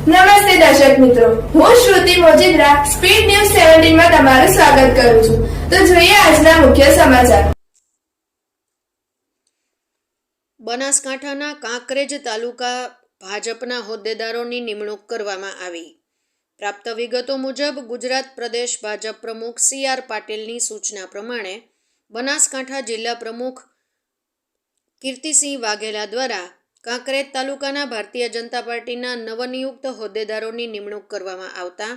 નમસ્તે દર્શક મિત્રો. હું શ્રુતિ મોજીદ્રા, સ્પીડ ન્યૂઝ સેવન્ટીનમાં તમારું સ્વાગત કરું છું. તો જોઈએ આજના મુખ્ય સમાચાર. બનાસકાંઠાના કાંકરેજ તાલુકા ભાજપના હોદ્દેદારોની નિમણૂક કરવામાં આવી. પ્રાપ્ત વિગતો મુજબ, ગુજરાત પ્રદેશ ભાજપ પ્રમુખ સી આર પાટીલની સૂચના પ્રમાણે બનાસકાંઠા જિલ્લા પ્રમુખ કીર્તિસિંહ વાઘેલા દ્વારા કાંકરેજ તાલુકાના ભારતીય જનતા પાર્ટીના નવનિયુક્ત હોદ્દેદારોની નિમણૂક કરવામાં આવતા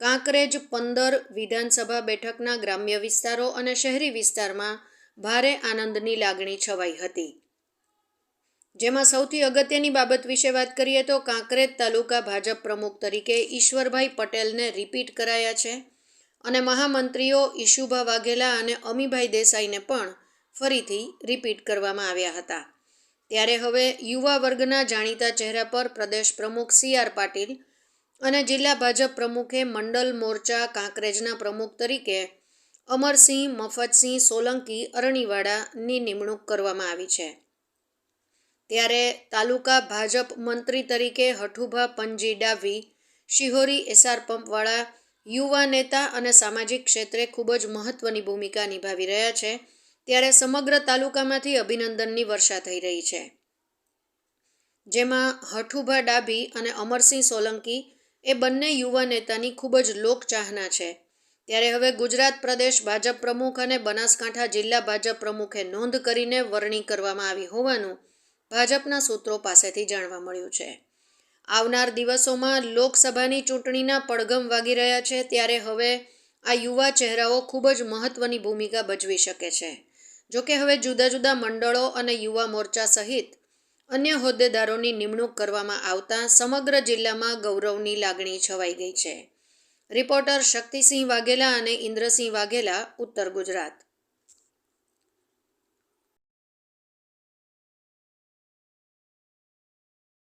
કાંકરેજ પંદર વિધાનસભા બેઠકના ગ્રામ્ય વિસ્તારો અને શહેરી વિસ્તારમાં ભારે આનંદની લાગણી છવાઈ હતી. જેમાં સૌથી અગત્યની બાબત વિશે વાત કરીએ તો કાંકરેજ તાલુકા ભાજપ પ્રમુખ તરીકે ઈશ્વરભાઈ પટેલને રિપીટ કરાયા છે અને મહામંત્રીઓ ઈશુભા વાઘેલા અને અમીભાઈ દેસાઈને પણ ફરીથી રિપીટ કરવામાં આવ્યા હતા. ત્યારે હવે યુવા વર્ગના જાણીતા ચહેરા પર પ્રદેશ પ્રમુખ સી આર પાટીલ અને જિલ્લા ભાજપ પ્રમુખે મંડલ મોરચા કાંકરેજના પ્રમુખ તરીકે અમરસિંહ, મફતસિંહ, સોલંકી, અરણીવાડાની નિમણૂક કરવામાં આવી છે. ત્યારે તાલુકા ભાજપ મંત્રી તરીકે હઠુભા પંજી ડાવી શિહોરી એસઆર પંપવાળા, યુવા નેતા અને સામાજિક ક્ષેત્રે ખૂબ જ મહત્વની ભૂમિકા નિભાવી રહ્યા છે. ત્યારે સમગ્ર તાલુકામાંથી અભિનંદનની વર્ષા થઈ રહી છે. જેમાં હઠુભા ડાભી અને અમરસિંહ સોલંકી એ બંને યુવા નેતાની ખૂબ જ લોકચાહના છે. ત્યારે હવે ગુજરાત પ્રદેશ ભાજપ પ્રમુખ અને બનાસકાંઠા જિલ્લા ભાજપ પ્રમુખે નોંધ કરીને વરણી કરવામાં આવી હોવાનું ભાજપના સૂત્રો પાસેથી જાણવા મળ્યું છે. આવનાર દિવસોમાં લોકસભાની ચૂંટણીના પડઘમ વાગી રહ્યા છે, ત્યારે હવે આ યુવા ચહેરાઓ ખૂબ જ મહત્વની ભૂમિકા ભજવી શકે છે. જોકે હવે જુદા જુદા મંડળો અને યુવા મોરચા સહિત અન્ય હોદ્દેદારોની નિમણૂક કરવામાં આવતા સમગ્ર જિલ્લામાં ગૌરવની લાગણી છવાઈ ગઈ છે. રિપોર્ટર શક્તિસિંહ વાઘેલા અને ઇન્દ્રસિંહ વાઘેલા, ઉત્તર ગુજરાત.